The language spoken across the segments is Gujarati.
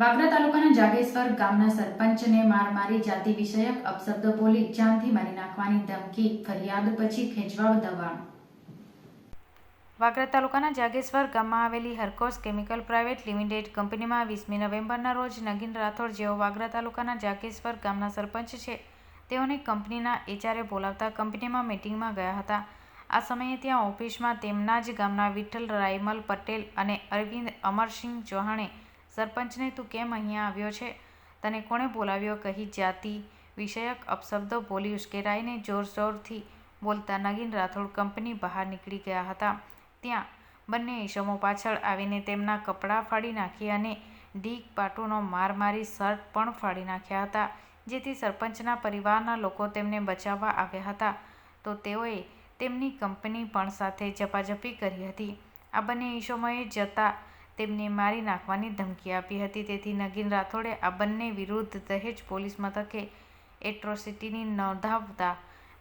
વાગરા તાલુકાના જાગેશ્વર ગામના સરપંચને માર મારી જાતિ વિષયક અપશબ્દો બોલી જાનથી મારી નાખવાની ધમકી, ફરિયાદ પછી ખેંચવા દબાણ. વાગરા તાલુકાના જાગેશ્વર ગામમાં આવેલી હરકોસ કેમિકલ પ્રાઇવેટ લિમિટેડ કંપનીમાં વીસમી નવેમ્બરના રોજ નગીન રાઠોડ જેઓ વાગરા તાલુકાના જાગેશ્વર ગામના સરપંચ છે, તેઓને કંપનીના એચઆરએ બોલાવતા કંપનીમાં મિટિંગમાં ગયા હતા. આ સમયે ત્યાં ઓફિસમાં તેમના જ ગામના વિઠ્ઠલ રાયમલ પટેલ અને અરવિંદ અમરસિંહ ચૌહાણે સરપંચને તું કેમ અહીંયા આવ્યો છે? તને કોણે બોલાવ્યો? કહી જાતિ વિષયક અપશબ્દો બોલી ઉશ્કેરાઈને જોરશોરથી બોલતા નગીન રાઠોડ કંપની બહાર નીકળી ગયા હતા. ત્યાં બંને ઈસમો પાછળ આવીને તેમના કપડાં ફાડી નાખી અને ઢીક પાટુનો માર મારી શર્ટ પણ ફાડી નાખ્યા હતા, જેથી સરપંચના પરિવારના લોકો તેમને બચાવવા આવ્યા હતા. તો તેઓએ તેમની કંપની પણ સાથે ઝપાઝપી કરી હતી. આ બંને ઈસમોએ જતા તેમને મારી નાખવાની ધમકી આપી હતી. તેથી નગીન રાઠોડે આ બંને વિરુદ્ધ દહેજ પોલીસ મથકે એટ્રોસિટીની નોંધાવતા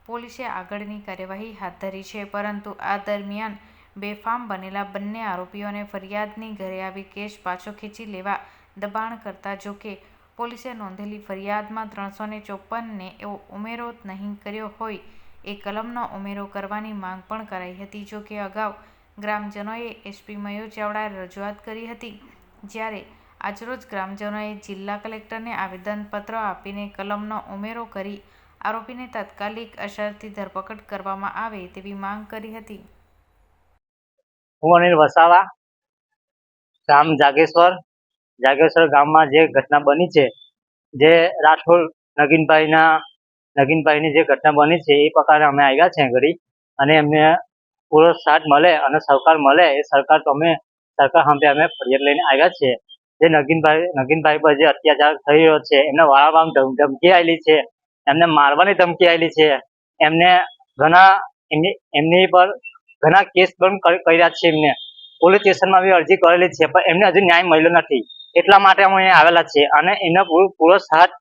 પોલીસે આગળની કાર્યવાહી હાથ ધરી છે. પરંતુ આ દરમિયાન બેફામ બનેલા બંને આરોપીઓને ફરિયાદની ઘરે આવી કેસ પાછો ખેંચી લેવા દબાણ કરતા જોકે પોલીસે નોંધેલી ફરિયાદમાં ત્રણસો ને ચોપનને એવો ઉમેરો નહીં કર્યો હોય. એ કલમનો ઉમેરો કરવાની માંગ પણ કરાઈ હતી. જોકે અગાઉ ગ્રામજનોએ એસપી મયુર ચાવડાએ રજૂઆત કરી હતી, જ્યારે આજરોજ ગ્રામજનોએ જિલ્લા કલેક્ટરને આવેદનપત્ર આપીને કલમનો ઉમેરો કરી આરોપીને તાત્કાલિક અસરથી ધરપકડ કરવામાં આવે તેવી માંગ કરી હતી. હું અનિલ વસાવા, ગામ જાગેશ્વર જાગેશ્વર ગામમાં જે ઘટના બની છે, જે રાઠોડ નગીનભાઈના, નગીનભાઈની જે ઘટના બની છે, એ પ્રકારે અમે આવ્યા છે ઘડી અને એમને પૂરો સાથ મળે અને સહકાર મળે, એ સરકાર તો અમે, સરકાર સામે અમે ફરિયાદ લઈને આવ્યા છીએ. જે નગીનભાઈ નગીનભાઈ પર જે અત્યાચાર થઈ રહ્યો છે, એમને વારંવાર ધમકી આવેલી છે, એમને મારવાની ધમકી આવેલી છે, એમને ઘણા, એમની એમની પર ઘણા કેસ પણ કર્યા છે એમને. પોલીસ સ્ટેશનમાં બી અરજી કરેલી છે, પણ એમને હજુ ન્યાય મળ્યો નથી. એટલા માટે અમે અહીંયા આવેલા છીએ અને એનો પૂરો પૂરો સાથ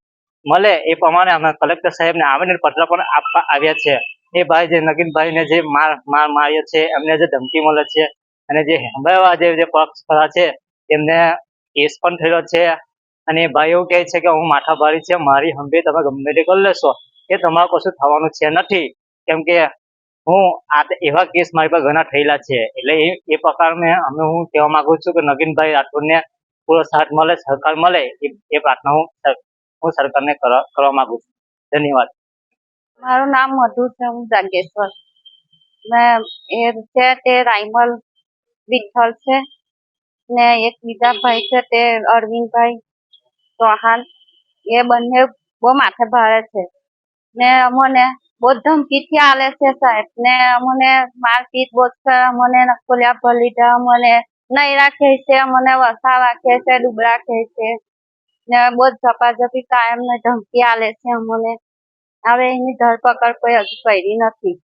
મળે એ પ્રમાણે અમે કલેક્ટર સાહેબને આવેદન પત્ર પણ આપવા આવ્યા છે. એ ભાઈ જે નગીનભાઈને જે માર માર માર્યો છે, એમને જે ધમકી મળે છે અને જે હેમ્બાવા જે પક્ષ ખરા છે, એમને કેસ પણ થયેલો છે. અને ભાઈ એવું કહે છે કે, હું માથાભારી છે, મારી હંભે તમે ગમે તે કરી લેશો. એ તમારું કશું થવાનું છે નથી. કેમ કે હું આ એવા કેસ મારી પર ઘણા થયેલા છે. એટલે એ એ પ્રકારને અમે હું કહેવા માંગુ છું કે, નગીનભાઈ રાઠોડને પૂરો સાથ મળે, સહકાર મળે, એ પ્રાર્થના હું હું સરકારને કરવા માંગુ છું. ધન્યવાદ. મારું નામ મધુ છે, હું જાગેશ્વર. ને એ છે તે રાયમલ વિઠ્ઠલ છે. ને એક બીજા ભાઈ છે તે અરવિંદભાઈ ચૌહાણ. એ બંને બહુ માથે ભારે છે. ને અમને બહુ ધમકીથી આલે છે સાહેબ. ને અમને મારપીટ બહુ છે, અમને નકોલિયા ભરી અમને નહીં રાખે છે, અમને વસા રાખે છે, ડુબરા કહે છે. ને બહુ ઝપાઝપી કાયમ ને ધમકી આલે છે અમને. હવે એની ધરપકડ કોઈ હજુ કરી નથી.